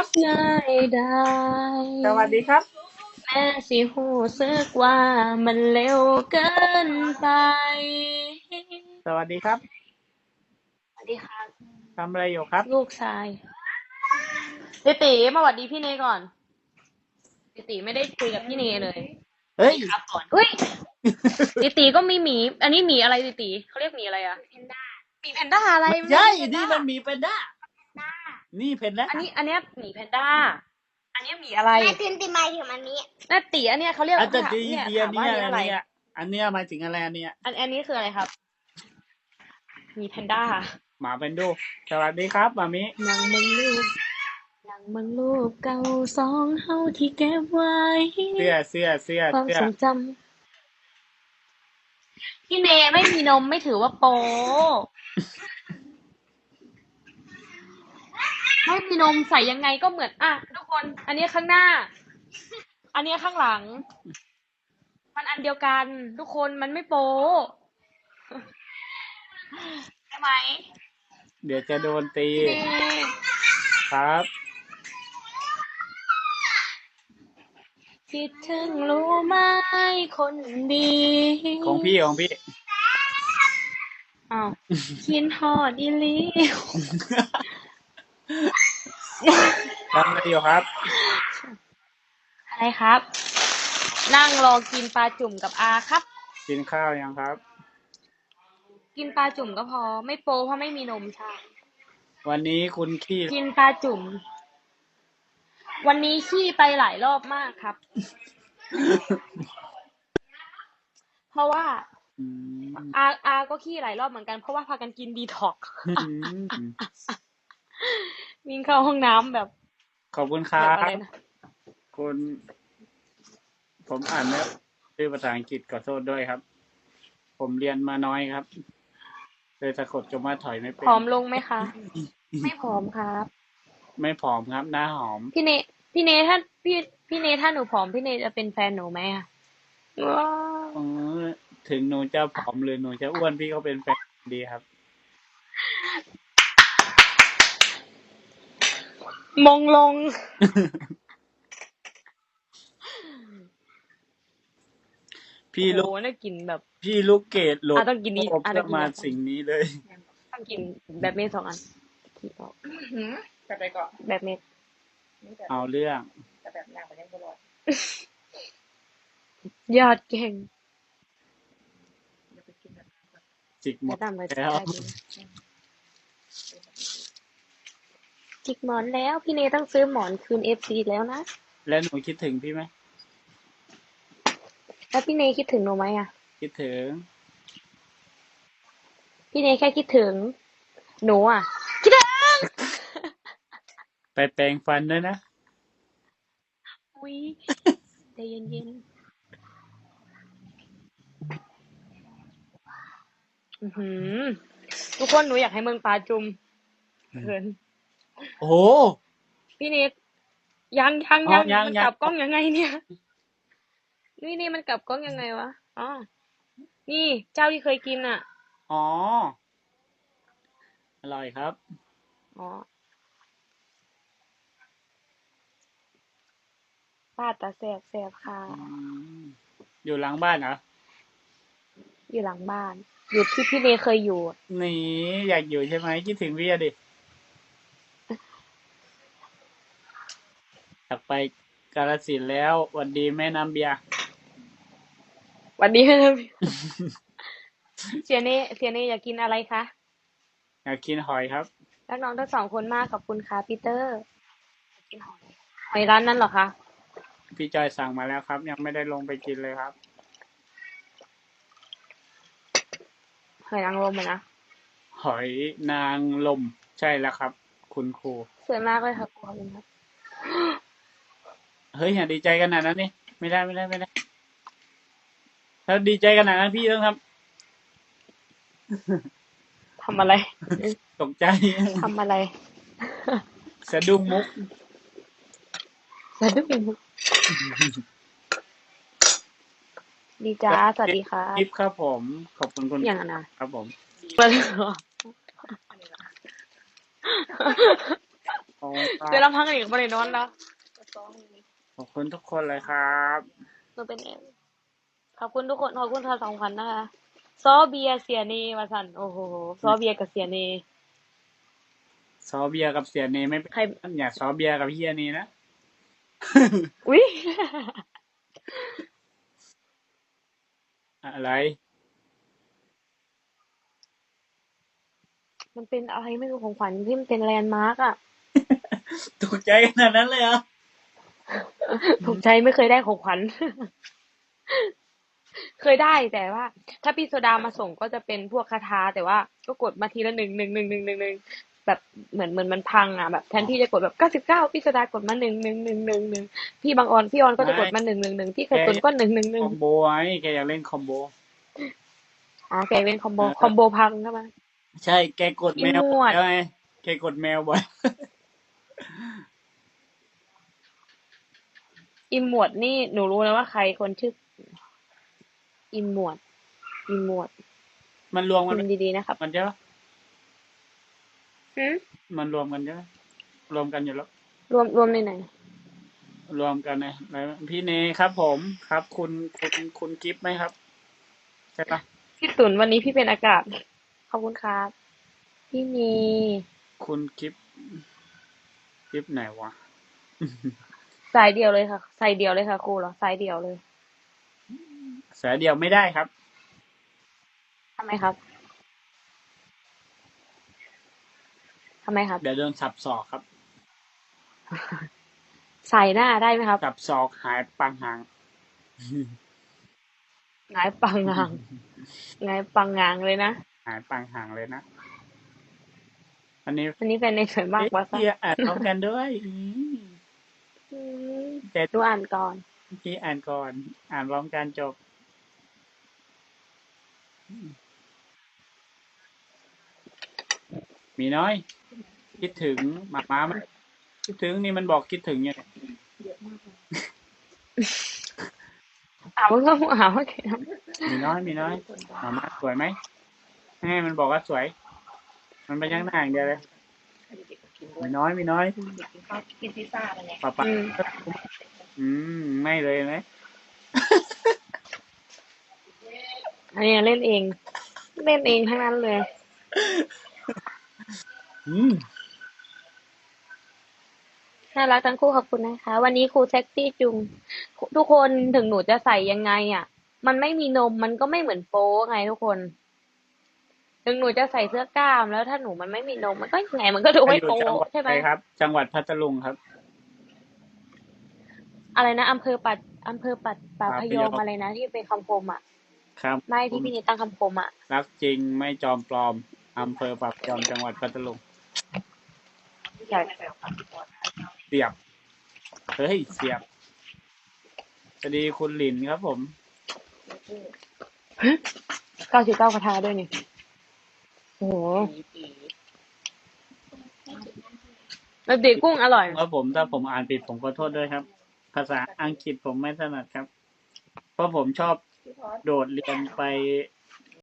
ครับง่ายได้ สวัสดีครับ แม่สิหูซึกว่ามันเร็วเกินไป สวัสดีครับสวัสดีครับทำอะไรอยู่ครับ ลูกชายติติมาหวัดดีพี่เนก่อนติติไม่ได้คุยกับพี่เนเลยเฮ้ยครับก่อนเฮ้ยติติก็มีหมี อันนี้หมีอะไรติติเขาเรียกหมีอะไรอะแพนด้าหมีแพนด้าอะไรไม่ใช่แพนี่ด้ามันหมีแพนด้า นี่เพนด้าอันนี้อันเนี้ยหมีแพนด้า อันเนี้ยหมีอะไรแม่พิมพ์ติมายถึงมันนี้น่าตีอันเนี้ยเขาเรียกอาจจะดีเนี่ยเดียถามว่าเนี่ยอันนี้อันอะไรเนี้ยอันเนี้ยหมายถึงอะไรอันเนี้ยอันอันนี้คืออะไรครับหมีแพนด้าหมาเป็นดูสวัสดีครับมามินางมึงรูปนางมึงรูปเก่าสองเฮาที่เก็บไว้เสื้อเสื้อเสื้อความเสื้อทรงจำพี่เนไม่มีนมไม่ถือว่าโป ไม่มีนมใส่ยังไงก็เหมือนอะทุกคน อันนี้ข้างหน้า อันนี้ข้างหลัง มันอันเดียวกัน ทุกคนมันไม่โปใช่ไหมเดี๋ยวจะโดนตีพี่เนครับคิดถึงรู้ไหมคนดี ของพี่ของพี่อ้าวคินฮอดอีหลี ทำอะไรอยู่ครับ อะไรครับ นั่งรอกินปลาจุ่มกับอาครับ กินข้าวยังครับ กินปลาจุ่มก็พอ ไม่โปเพราะไม่มีนมใช่วันนี้คุณขี้กินปลาจุ่ม วันนี้ขี้ไปหลายรอบมากครับ เพราะว่าอืมอาอาก็ขี้หลายรอบเหมือนกันเพราะว่าพากันกินดีท็อกซ์ วิ่งเข้าห้องน้ำแบบขอบคุณคแบรับบอะไรนะคุณ ผมอ่านไม่ชื่อภาษาอังกฤษขอโทษด้วยครับ ผมเรียนมาน้อยครับเลยสะกดจนว่าถอยไม่เป็นผอมลงไหมคะ ไม่ผอมครับ ไม่ผอมครับ หน้าหอม พี่เนพี่เนถ้าพี่พี่เนถ้าหนูผอมพี่เนจะเป็นแฟนหนูไหมอะว้าวเออถึงหนูจะผอมหรือหนูจะอ้วนพี่ก็เป็นแฟนดีครับ มงลง พี่ลูกโอ้โหน่ากินแบบ พี่ลูกเกดโหลดอะต้องกินนี้ผมอะต้จะองกินมาแบบสิ่งนี้เลย ต้องกินแบบเม็ดสองอันขี้ออกแบบไปก่อนแบบเม็ดนี่แบบเอาเรื่องแต่แบบหนักมันยังตลอดยอดเก่งอย่าไปกินแบบจิกหมจะดทำอะไรแล้วได้ดี จิกหมอนแล้ว พี่เนต้องซื้อหมอนคืนเอฟซีแล้วนะ แล้วหนูคิดถึงพี่ไหม แล้วพี่เนคิดถึงหนูไหมอะ คิดถึง พี่เนแค่คิดถึง หนูอะ คิดถึง ไปแปรงฟันด้วยนะ อุ้ยใจเย็นๆ อื้อหือ ทุกคนหนูอยากให้เมืองปลาจุ่มเขิน โอ้โห พี่เนทยังยังอ๋อยังยังมันยัง กลับกล้องยังไงเนี่ย นี่นี่มันกลับกล้องยังไงวะอ๋อนี่เจ้าที่เคยกินอะอ๋อ อร่อยครับ อ๋อป้าตาแสบแสบค่ะ อืมอยู่หลังบ้านเหรออยู่หลังบ้าน อยู่ที่พี่เนเคยอยู่นี่อยากอยู่ใช่ไหมคิดถึงพี่อะดิ อยากไปกาลสินธุ์แล้วหวันดีแม่น้ำเบียร์วันนี้นะพี่ เสียเน่เสียเน่อยากกินอะไรคะ อยากกินหอยครับ รักน้องทั้งสองคนมากขอบคุณค่ะปีเตอร์อยากกินหอยหอยร้านนั้นเหรอคะ พี่จอยสั่งมาแล้วครับ ยังไม่ได้ลงไปกินเลยครับ หอยนางรมอะนะ หอยนางลมใช่แล้วครับ คุณครูสวยมากเลยค่ะขอบคุณครับ เฮ้ยอย่าดีใจขนาดนั้นนี่ไม่ได้ไม่ได้ไม่ได้ถ้าดีใจขนาดนั้นพี่ต้องททำอะไรำตกใจทำอะไรสะดุ้งมุก สะดุ้งดีจ้า สวัสดีค่ะ คลิปครับผม ขอบคุณคุณอย่างนั้นนะครับผมมาเลยเหรอขอบคุณคเดี๋ยวรับลำพังอีกบริโนอนแล้วกระซองนี้ ขอบคุณทุกคนเลยครับหนูเป็นเองขอบคุณทุกคนขอบคุณค่ะสองพันนะคะซอเบียร์เสียเนมาสันโอ้โหซอเบียร์กับเสียเนซอเบียร์กับเสียเนไม่เป็นใครอย่าซอเบียร์กับเฮียนี่นะอุ้ยอะไร มันเป็นอะไรไม่รู้ของขวัญที่มันเป็นแลนด์มาร์กอะตกใจขนาดนั้นเลยเห รอถูกใจไม่เคยได้ของขวัญ เคยได้แต่ว่า ถ้าพี่โซดามาส่งก็จะเป็นพวกคาถาแต่ว่าก็กดมาทีละหนึ่งหนึ่งหนึ่งหนึ่งหนึ่งหนึ่งแบบเหมือนเหมือนมันพังอะแบบแทนที่จะกดแบบเก้าสิบเก้าพี่โซดากดมาหนึ่งหนึ่งหนึ่งหนึ่งหนึ่งพี่บางออนพี่ออนก็จะกดมาหนึ่งหนึ่งหนึ่งพี่เคยตุนก็หนึ่งหนึ่งหนึ่คงอมโบไว้แกอยากเล่นคอมโบอ๋อแกเป็นคอมโบคอมโบพังใช่ไหมใช่แกกดแมวอีหมวดใช่ไหมแกกดแมวบ่อย อิมหมวดนี่หนูรู้นะว่าใครคนชื่ออิมหมวดอิมหมวดมันรวมกันพิมพ์ดี ๆ นะครับ มันใช่ปะหืมมันรวมกันใช่ไหมรวมกันอยู่แล้ว รวมรวมในไหน รวมกันนะไหนพี่เนครับผมครับ คุณคุณคุณกิฟต์ไหมครับใช่ปะพี่ตุนวันนี้พี่เป็นอากาศ ขอบคุณครับ พี่นีคุณกิฟต์กิฟต์ไหนวะ สายเดียวเลยค่ะสายเดียวเลยค่ะครูเหรอสายเดียวเลย สายเดียวไม่ได้ครับทำไมครับทำไมครับ เดี๋ยวโดนสับศอกครับ ใส่หน้าได้ไหมครับสับศอกหายปังหางหงายปังงางหงายปังงางเลยนะหายปังหางเลยนะอันนี้อันนี้เป็นในส่วนมากว่าซะพี่อ่านพร้อมกันด้วยอืมอืม แต่ดูอ่านก่อนพี่อ่านก่อน อ่านพร้อมกันจบ มีน้อย คิดถึงหมาม้าไหมคิดถึงนี่มันบอกคิดถึงเนี่ยเยอะมากเลยอ่านว่าก็อ่านว่าแกมีน้อยมีน้อยคนหมาม้าสวยไหมให้มันบอกว่าสวย มันไปยังหน้าอย่างเดียวเลยให้เด็กๆกินด้วมียน้อยมีน้อยเด็กกินข้าวกินพิซซ่าอะไรเงี้ยป้าป้า อืมอืม ไม่เลยไหมอันนี้เล่นเอง เล่นเองทั้งนั้นเลย อืมน่ารักทั้งคู่ขอบคุณนะคะ วันนี้ครูเซ็กซี่จุง ทุกคนถึงหนูจะใส่ยังไงอะ มันไม่มีนมมันก็ไม่เหมือนโป๊ไงทุกคน ถึงหนูจะใส่เสื้อกล้ามแล้วถ้าหนูมันไม่มีนม มันก็ยังไงมันก็ดูไม่อยู่โป๊จังหวัดใช่ไหมอะไรครับ จังหวัดพัทลุงครับ อะไรนะอำเภอปัดอำเภอปัดป่าป่าพพยยออมมอะไรนะที่เป็นคำคมอะ ครับ ไม่ที่พี่นิดตั้งคำคมอะ รักจริงไม่จอมปลอมอำเภอปากจอมจังหวัดพัทลุงอยากเสียบ เฮ้ยเสียบสวัสดีคุณหลินครับผมเก้าสิบเก้ากระทาด้วยนี่ โอ้โหผีผีแล้วตีกุ้งอร่อยแล้วผม ถ้าผมอ่านผิดผมขอโทษด้วยครับ ภาษาอังกฤษผมไม่ถนัดครับ เพราะผมชอบโดดเรียนไป